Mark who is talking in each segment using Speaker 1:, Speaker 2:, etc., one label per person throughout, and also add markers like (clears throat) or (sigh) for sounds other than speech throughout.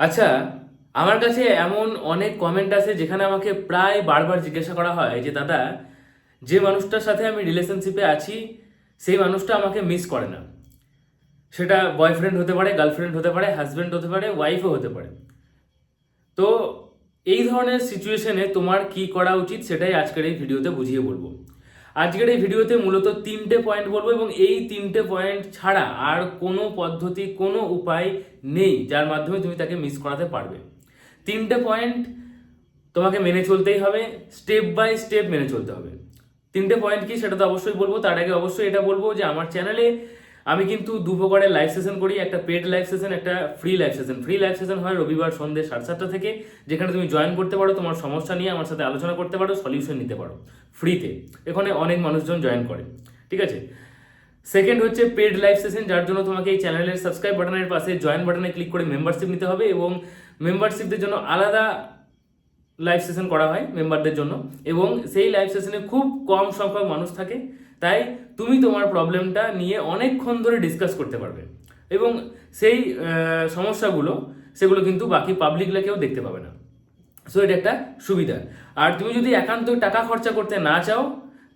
Speaker 1: আচ্ছা আমার কাছে এমন অনেক কমেন্ট আছে যেখানে আমাকে প্রায় বারবার জিজ্ঞাসা করা হয় যে, দাদা, যে মানুষটার সাথে আমি রিলেশনশিপে আছি, সেই মানুষটা আমাকে মিস করে না। সেটা বয়ফ্রেন্ড হতে পারে গার্লফ্রেন্ড হতে পারে হাজব্যান্ড হতে পারে ওয়াইফও হতে পারে। তো, এই ধরনের সিচুয়েশনে তোমার কি করা উচিত সেটাই আজকের এই ভিডিওতে বুঝিয়ে বলব। আজকের এই ভিডিওতে মূলত তিনটে পয়েন্ট বলব এবং এই তিনটে পয়েন্ট ছাড়া আর কোনো পদ্ধতি, কোনো উপায় নেই যার মাধ্যমে তুমি তাকে মিস করাতে পারবে। তিনটে পয়েন্ট তোমাকে মেনে চলতেই হবে স্টেপ বাই স্টেপ মেনে চলতে হবে। তিনটে পয়েন্ট কি সেটা তো অবশ্যই বলব, তার আগে অবশ্যই এটা বলব যে আমার চ্যানেলে আমি কিন্তু দু প্রকারের লাইভ সেশন করি, একটা পেড লাইভ সেশন একটা free live session free live session হয় রবিবার সন্ধ্যে সাড়ে সাতটা থেকে, যেখানে তুমি জয়েন করতে পারো, তোমার সমস্যা নিয়ে আমার সাথে আলোচনা করতে পারো সলিউশন নিতে পারো। ফ্রিতে এখানে অনেক মানুষজন জয়েন করে। ঠিক আছে? সেকেন্ড হচ্ছে পেড লাইভ সেশন যার জন্য তোমাকে এই চ্যানেলের সাবস্ক্রাইব বাটনের পাশে জয়েন বাটনে ক্লিক করে মেম্বারশিপ নিতে হবে এবং মেম্বারশিপদের জন্য আলাদা লাইভ সেশন করা হয় মেম্বারদের জন্য। এবং সেই লাইভ সেশনে খুব কম সংখ্যক মানুষ থাকে। তাই তুমি তোমার প্রবলেমটা নিয়ে অনেকক্ষণ ধরে ডিসকাস করতে পারবে। এবং সেই সমস্যাগুলো, সেগুলো কিন্তু বাকি পাবলিকরা কেউ দেখতে পাবে না। সো এটা একটা সুবিধা। আর তুমি যদি একান্ত টাকা খরচা করতে না চাও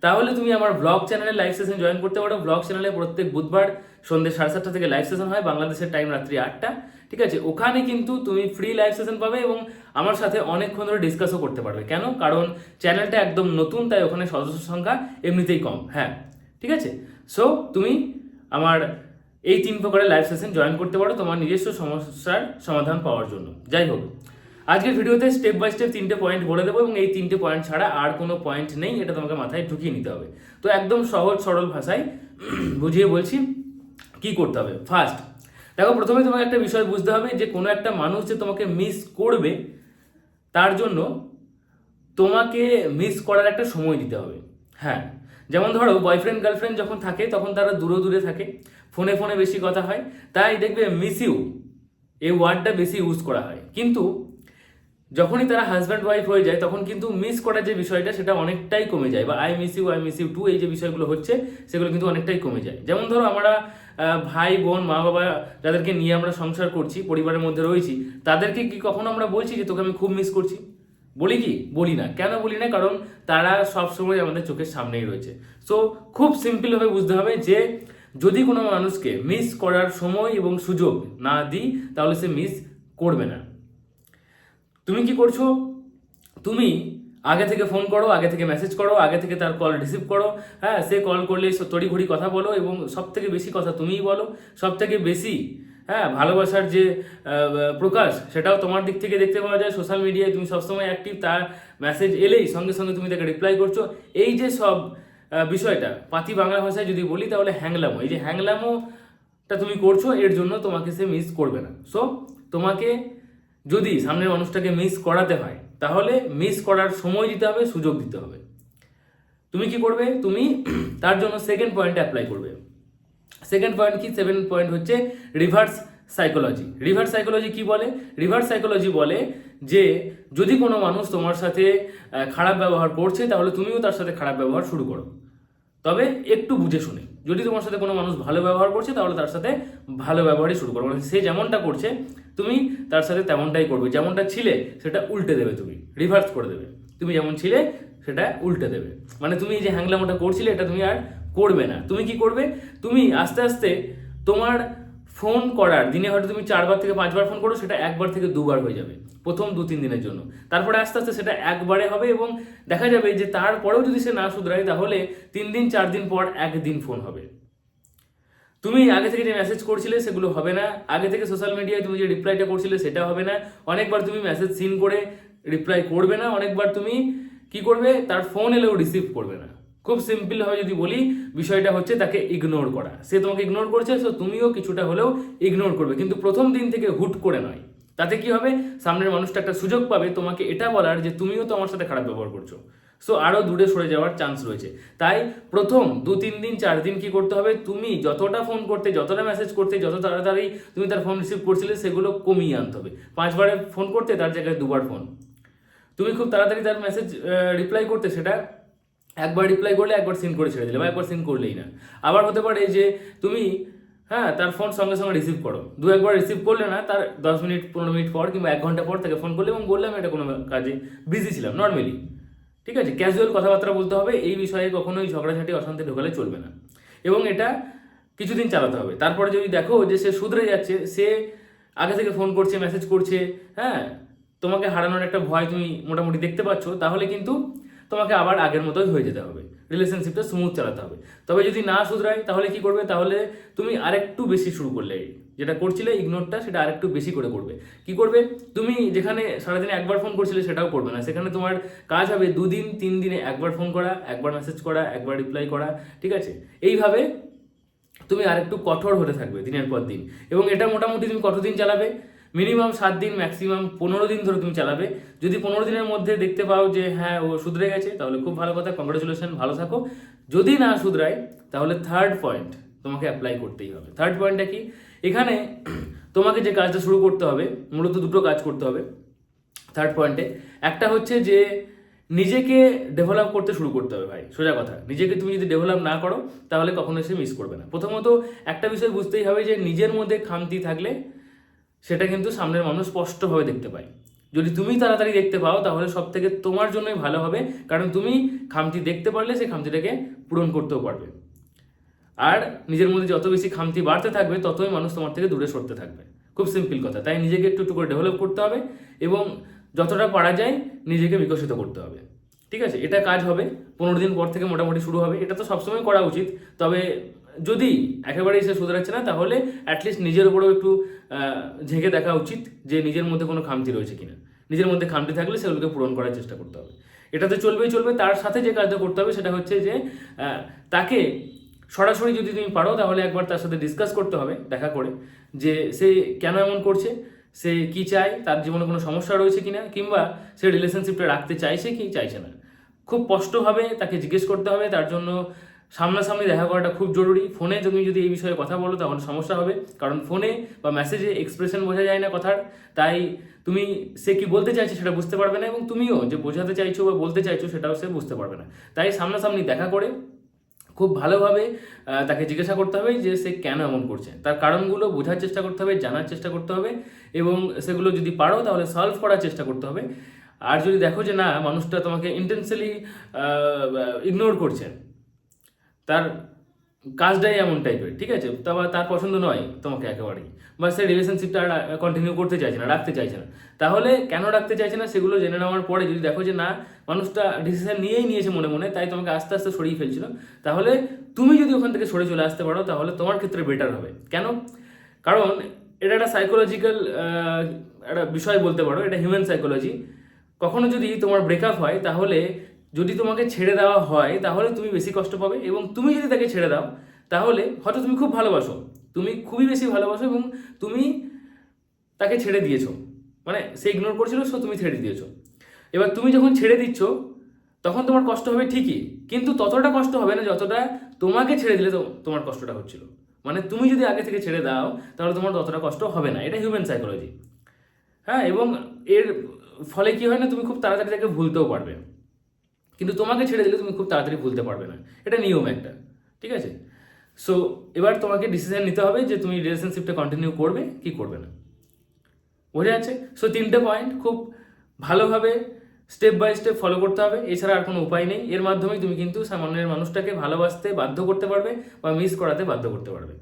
Speaker 1: তাহলে তুমি আমার ব্লগ চ্যানেলে লাইভ সেশন জয়েন করতে পারো। ব্লগ চ্যানেলে প্রত্যেক বুধবার সন্ধ্যে সাড়ে সাতটা থেকে লাইভ সেশন হয়, বাংলাদেশের টাইম রাত্রি আটটা। ঠিক আছে? ওখানে কিন্তু তুমি ফ্রি লাইভ সেশন পাবে এবং আমার সাথে অনেকক্ষণ ধরে ডিসকাসও করতে পারবে। কেন? কারণ চ্যানেলটা একদম নতুন, তাই ওখানে সদস্য সংখ্যা এমনিতেই কম। হ্যাঁ ঠিক আছে? সো তুমি আমার এই তিন প্রকারের লাইভ সেশন জয়েন করতে পারো তোমার নিজস্ব সমস্যার সমাধান পাওয়ার জন্য। যাই হোক আজকের ভিডিওতে স্টেপ বাই স্টেপ তিনটে পয়েন্ট বলে দেবো এবং এই তিনটে পয়েন্ট ছাড়া আর কোনো পয়েন্ট নেই, এটা তোমাকে মাথায় ঢুকিয়ে নিতে হবে। তো একদম সহজ, সরল ভাষায় (clears throat) বুঝিয়ে বলছি কি করতে হবে। ফার্স্ট দেখো প্রথমে তোমাকে একটা বিষয় বুঝতে হবে যে কোনো একটা মানুষ যে তোমাকে মিস করবে, তার জন্য তোমাকে মিস করার একটা সময় দিতে হবে। হ্যাঁ যেমন ধরো বয়ফ্রেন্ড গার্লফ্রেন্ড যখন থাকে, তখন তারা দূরে দূরে থাকে ফোনে ফোনে বেশি কথা হয়, তাই দেখবে মিস ইউ এই ওয়ার্ডটা বেশি ইউজ করা হয়। কিন্তু যখনই তারা হাজব্যান্ড ওয়াইফ হয়ে যায়, তখন কিন্তু মিস করার যে বিষয়টা, সেটা অনেকটাই কমে যায়। বা I miss you I miss you too এই যে বিষয়গুলো হচ্ছে, সেগুলো কিন্তু অনেকটাই কমে যায়। যেমন ধরো আমরা ভাই, বোন, মা, বাবা যাদেরকে নিয়ে আমরা সংসার করছি, পরিবারের মধ্যে রয়েছি, তাদেরকে কি কখনো আমরা বলছি যে তোকে আমি খুব মিস করছি? বলি কি? বলি না। কেন বলি না? কারণ তারা সব সময় আমাদের চোখের সামনেই রয়েছে। সো খুব সিম্পলভাবে বুঝতে হবে যে, যদি কোনো মানুষকে মিস করার সময় এবং সুযোগ না দিই, তাহলে সে মিস করবে না। তুমি কি করছ? তুমি আগে থেকে ফোন করো, আগে থেকে মেসেজ করো, আগে থেকে তার কল রিসিভ করো। হ্যাঁ সে কল করলে তড়িঘড়ি কথা বলো এবং সব থেকে বেশি কথা তুমিই বলো। সব থেকে বেশি হ্যাঁ ভালোবাসার যে প্রকাশ, সেটাও তোমার দিক থেকে দেখতে পাওয়া যায়। সোশ্যাল মিডিয়ায় তুমি সবসময় অ্যাক্টিভ তার মেসেজ এলেই সঙ্গে সঙ্গে তুমি তাকে রিপ্লাই করছ। এই যে সব বিষয়টা, পাতি বাংলা ভাষায় যদি বলি তাহলে হ্যাংলামো, এই যে হ্যাংলামোটা তুমি করছ, এর জন্য তোমাকে সে মিস করবে না। সো তোমাকে যদি সামনের মানুষটাকে মিস করাতে হয়, তাহলে মিস করার সময় দিতে হবে, সুযোগ দিতে হবে। তুমি কি করবে? তুমি (clears throat) তার জন্য সেকেন্ড পয়েন্ট অ্যাপ্লাই করবে। সেকেন্ড পয়েন্ট কি? সেভেন পয়েন্ট হচ্ছে রিভার্স সাইকোলজি রিভার্স সাইকোলজি কি বলে? রিভার্স সাইকোলজি বলে যে, যদি কোনো মানুষ তোমার সাথে খারাপ ব্যবহার করছে, তাহলে তুমিও তার সাথে খারাপ ব্যবহার শুরু করো। তবে একটু বুঝে শুনে। যদি তোমার সাথে কোনো মানুষ ভালো ব্যবহার করছে, তাহলে তার সাথে ভালো ব্যবহারই শুরু করো মানে সে যেমনটা করছে, তুমি তার সাথে তেমনটাই করবে। যেমনটা ছিলে, সেটা উল্টে দেবে তুমি রিভার্স করে দেবে। তুমি যেমন ছিলে, সেটা উল্টে দেবে। মানে তুমি যে হ্যাংলামোটা করছিলে, এটা তুমি আর করবে না। তুমি কি করবে? তুমি আস্তে আস্তে তোমার ফোন করার, দিনে হয়তো তুমি চারবার থেকে পাঁচবার ফোন করো, সেটা একবার থেকে দুবার হয়ে যাবে, প্রথম দু তিন দিনের জন্য। তারপরে আস্তে আস্তে সেটা একবারে হবে এবং দেখা যাবে যে তারপরেও যদি সে না শুধরায়, তাহলে তিন দিন, চার দিন পর একদিন ফোন হবে। তুমি আগে থেকে যে মেসেজ করছিলে, সেগুলো হবে না। আগে থেকে সোশ্যাল মিডিয়ায় তুমি যে রিপ্লাইটা করছিলে, সেটা হবে না। অনেকবার তুমি মেসেজ সিন করে রিপ্লাই করবে না, অনেকবার তুমি কি করবে? তার ফোন এলেও রিসিভ করবে না। খুব সিম্পল ভাবে যদি বলি, বিষয়টা হচ্ছে তাকে ইগনোর করা। সে তোমাকে ইগনোর করছে সো তুমিও কিছুটা হলেও ইগনোর করবে। কিন্তু প্রথম দিন থেকে হুট করে নয়। তাতে কি হবে? সামনের মানুষটা একটা সুযোগ পাবে তোমাকে এটা বলার যে তুমিও তো আমার সাথে খারাপ ব্যবহার করছ। সো আরও দূরে সরে যাওয়ার চান্স রয়েছে। তাই প্রথম দু, তিন দিন, চার দিন কি করতে হবে? তুমি যতটা ফোন করতে, যতটা মেসেজ করতে, যত তাড়াতাড়ি তুমি তার ফোন রিসিভ করছিলে, সেগুলো কমিয়ে আনতে হবে। পাঁচবারে ফোন করতে, তার জায়গায় দুবার ফোন তুমি খুব তাড়াতাড়ি তার মেসেজ রিপ্লাই করতে, সেটা একবার রিপ্লাই করলে একবার সিন করে ছেড়ে দিলে বা একবার সিন করলেই না। আবার হতে পারে যে তুমি হ্যাঁ তার ফোন সঙ্গে সঙ্গে রিসিভ করো। দু একবার রিসিভ করলে না, তার দশ মিনিট, পনেরো মিনিট পর কিংবা এক ঘণ্টা পর তাকে ফোন করলে এবং বললাম এটা কোনো কাজে বিজি ছিলাম নর্মালি ঠিক আছে? ক্যাজুয়াল কথাবার্তা বলতে হবে, এই বিষয়ে কখনোই ঝগড়াঝাটি, অশান্তি ঢোকালে চলবে না। এবং এটা কিছুদিন চালাতে হবে। তারপরে যদি দেখো যে সে শুধরে যাচ্ছে, সে আগে থেকে ফোন করছে মেসেজ করছে হ্যাঁ তোমাকে হারানোর একটা ভয় তুমি মোটামুটি দেখতে পাচ্ছ, তাহলে কিন্তু তোমাকে আবার আগের মতোই হয়ে যেতে হবে। রিলেশনশিপটা স্মুথ চালাতে হবে। তবে যদি না শুধরায়, তাহলে কি করবে? তাহলে তুমি আরেকটু বেশি শুরু করলে। যেটা করছিলে ইগনোরটা সেটা আরেকটু বেশি করে করবে। কি করবে? তুমি যেখানে সারাদিনে একবার ফোন করছিলে, সেটাও করবে না। সেখানে তোমার কাজ হবে দুদিন, তিন দিনে একবার ফোন করা, একবার মেসেজ করা, একবার রিপ্লাই করা, ঠিক আছে? এইভাবে তুমি আরেকটু কঠোর হতে থাকবে দিনের পর দিন। এবং এটা মোটামুটি তুমি কত দিন চালাবে? মিনিমাম সাত দিন, ম্যাক্সিমাম পনেরো দিন ধরে তুমি চালাবে। যদি পনেরো দিনের মধ্যে দেখতে পাও যে হ্যাঁ ও শুধরে গেছে, তাহলে খুব ভালো কথা কংগ্রেচুলেশন ভালো থাকো। যদি না শুধরায়, তাহলে থার্ড পয়েন্ট তোমাকে অ্যাপ্লাই করতেই হবে। থার্ড পয়েন্টটা কি? এখানে তোমাকে যে কাজটা শুরু করতে হবে, মূলত দুটো কাজ করতে হবে থার্ড পয়েন্টে একটা হচ্ছে যে, নিজেকে ডেভেলপ করতে শুরু করতে হবে ভাই, সোজা কথা। নিজেকে তুমি যদি ডেভেলপ না করো, তাহলে কখনো সে মিস করবে না। প্রথমত একটা বিষয় বুঝতেই হবে যে, নিজের মধ্যে খামতি থাকলে সেটা কিন্তু সামনের মানুষ স্পষ্টভাবে দেখতে পায়। যদি তুমি তাড়াতাড়ি দেখতে পাও, তাহলে সব থেকে তোমার জন্যই ভালো হবে, কারণ তুমি খামতি দেখতে পারলে সেই খামতিটাকে পূরণ করতেও পারবে। আর নিজের মধ্যে যত বেশি খামতি বাড়তে থাকবে, ততই মানুষ তোমার থেকে দূরে সরতে থাকবে। খুব সিম্পল কথা, তাই নিজেকে একটু একটু করে ডেভেলপ করতে হবে এবং যতটা পারা যায় নিজেকে বিকশিত করতে হবে। ঠিক আছে? এটা কাজ হবে, পনেরো দিন পর থেকে মোটামুটি শুরু হবে। এটা তো সবসময় করা উচিত, তবে যদি একেবারেই সে শুধরাচ্ছে না, তাহলে অ্যাটলিস্ট নিজের উপরেও একটু ঝেঁকে দেখা উচিত যে নিজের মধ্যে কোনো খামতি রয়েছে কিনা। নিজের মধ্যে খামতি থাকলে সেগুলোকে পূরণ করার চেষ্টা করতে হবে। এটা তো চলবেই চলবে, তার সাথে যে কাজটা করতে হবে সেটা হচ্ছে যে তাকে সরাসরি যদি তুমি পারো তাহলে একবার তার সাথে ডিসকাস করতে হবে, দেখা করে যে সে কেন এমন করছে, সে কি চায়, তার জীবনে কোনো সমস্যা রয়েছে কি না কিংবা সে রিলেশনশিপটা রাখতে চাইছে কি, চাইছে না। খুব স্পষ্টভাবে তাকে জিজ্ঞেস করতে হবে, তার জন্য সামনাসামনি দেখা করাটা খুব জরুরি। ফোনে তুমি যদি এই বিষয়ে কথা বলো, তখন সমস্যা হবে। কারণ ফোনে বা মেসেজে এক্সপ্রেশন বোঝা যায় না কথার। তাই তুমি সে কি বলতে চাইছে সেটা বুঝতে পারবে না এবং তুমিও যে বোঝাতে চাইছো বা বলতে চাইছো সেটাও সে বুঝতে পারবে না। তাই সামনাসামনি দেখা করে খুব ভালোভাবে তাকে জিজ্ঞাসা করতে হবে যে সে কেন এমন করছে। তার কারণগুলো বোঝার চেষ্টা করতে হবে, জানার চেষ্টা করতে হবে এবং সেগুলো যদি পারো তাহলে সলভ করার চেষ্টা করতে হবে। আর যদি দেখো যে না, মানুষটা তোমাকে ইন্টেন্সিয়ালি ইগনোর করছে তার কাজটাই এমন টাইপের ঠিক আছে? তারপর তার পছন্দ নয় তোমাকে একেবারেই। বা সে রিলেশনশিপটা কন্টিনিউ করতে চাইছে না, রাখতে চাইছে না। তাহলে কেন রাখতে চাইছে না সেগুলো জেনে নেওয়ার পরে যদি দেখো যে না, মানুষটা ডিসিশন নিয়েই নিয়েছে মনে মনে, তাই তোমাকে আস্তে আস্তে সরিয়ে ফেলছিল, তাহলে তুমি যদি ওখান থেকে সরে চলে আসতে পারো, তাহলে তোমার ক্ষেত্রে বেটার হবে। কেন? কারণ এটা একটা সাইকোলজিক্যাল একটা বিষয় বলতে পারো, এটা হিউম্যান সাইকোলজি কখনো যদি তোমার ব্রেকআপ হয়, তাহলে যদি তোমাকে ছেড়ে দেওয়া হয়, তাহলে তুমি বেশি কষ্ট পাবে এবং তুমি যদি তাকে ছেড়ে দাও, তাহলে হয়তো তুমি খুব ভালোবাসো। তুমি খুবই বেশি ভালোবাসো এবং তুমি তাকে ছেড়ে দিয়েছ। মানে সে ইগনোর করছিল, সো তুমি ছেড়ে দিয়েছ। এবার তুমি যখন ছেড়ে দিচ্ছ, তখন তোমার কষ্ট হবে ঠিকই, কিন্তু ততটা কষ্ট হবে না যতটা তোমাকে ছেড়ে দিলে তোমার কষ্টটা হচ্ছিল। মানে তুমি যদি আগে থেকে ছেড়ে দাও, তাহলে তোমার ততটা কষ্ট হবে না। এটা হিউম্যান সাইকোলজি হ্যাঁ এবং এর ফলে কি হয় না, তুমি খুব তাড়াতাড়ি তাকে ভুলতেও পারবে। কিন্তু তোমাকে ছেড়ে দিলে তুমি খুব তাড়াতাড়ি ভুলতে পারবে না। এটা নিয়ম একটা, ঠিক আছে? সো এবার তোমাকে ডিসিশন নিতে হবে যে তুমি রিলেশনশিপটা কন্টিনিউ করবে কি করবে না। বোঝা যাচ্ছে? সো তিনটে পয়েন্ট খুব ভালোভাবে স্টেপ বাই স্টেপ ফলো করতে হবে। এছাড়া আর কোনো উপায় নেই। এর মাধ্যমেই তুমি কিন্তু সামান্যের মানুষটাকে ভালোবাসতে বাধ্য করতে পারবে বা মিস করাতে বাধ্য করতে পারবে।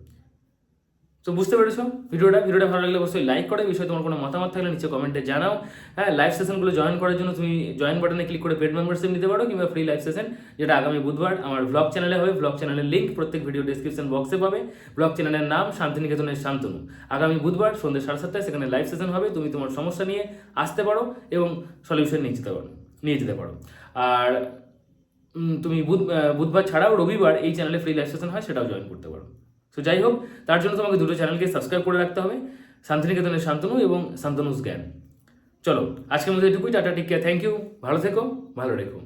Speaker 1: তো বুঝতে পেরেছ? ভিডিওটা ভিডিওটা ভালো লাগলে অবশ্যই লাইক করে। বিষয়ে তোমার কোনো মতামত থাকলে নিচে কমেন্টে জানাও। হ্যাঁ লাইভ সেশনগুলো জয়েন করার জন্য তুমি জয়েন বাটনে ক্লিক করে পেড মেম্বারশিপ নিতে পারো কিংবা ফ্রি লাইভ সেশন যেটা আগামী বুধবার আমার ব্লগ চ্যানেলে হবে। ব্লগ চ্যানেলের লিঙ্ক প্রত্যেক ভিডিও ডিসক্রিপশন বক্সে পাবে। ব্লগ চ্যানেলের নাম শান্তিনিকেতনের শান্তনু। আগামী বুধবার সন্ধ্যে সাড়ে সাতটায় সেখানে লাইভ সেশন হবে। তুমি তোমার সমস্যা নিয়ে আসতে পারো এবং সলিউশন নিয়ে যেতে পারো, নিয়ে যেতে পারো। আর তুমি বুধ বুধবার ছাড়াও রবিবার এই চ্যানেলে ফ্রি লাইভ সেশন হয়, সেটাও জয়েন করতে পারো। সো যাই হোক, তার জন্য তোমাকে দুটো চ্যানেলকে সাবস্ক্রাইব করে রাখতে হবে, শান্তিনিকেতনের শান্তনু এবং শান্তনুস জ্ঞান। চলো, আজকের মধ্যে এটুকুই, tata take care thank you ভালো থেকো, ভালো রেখো।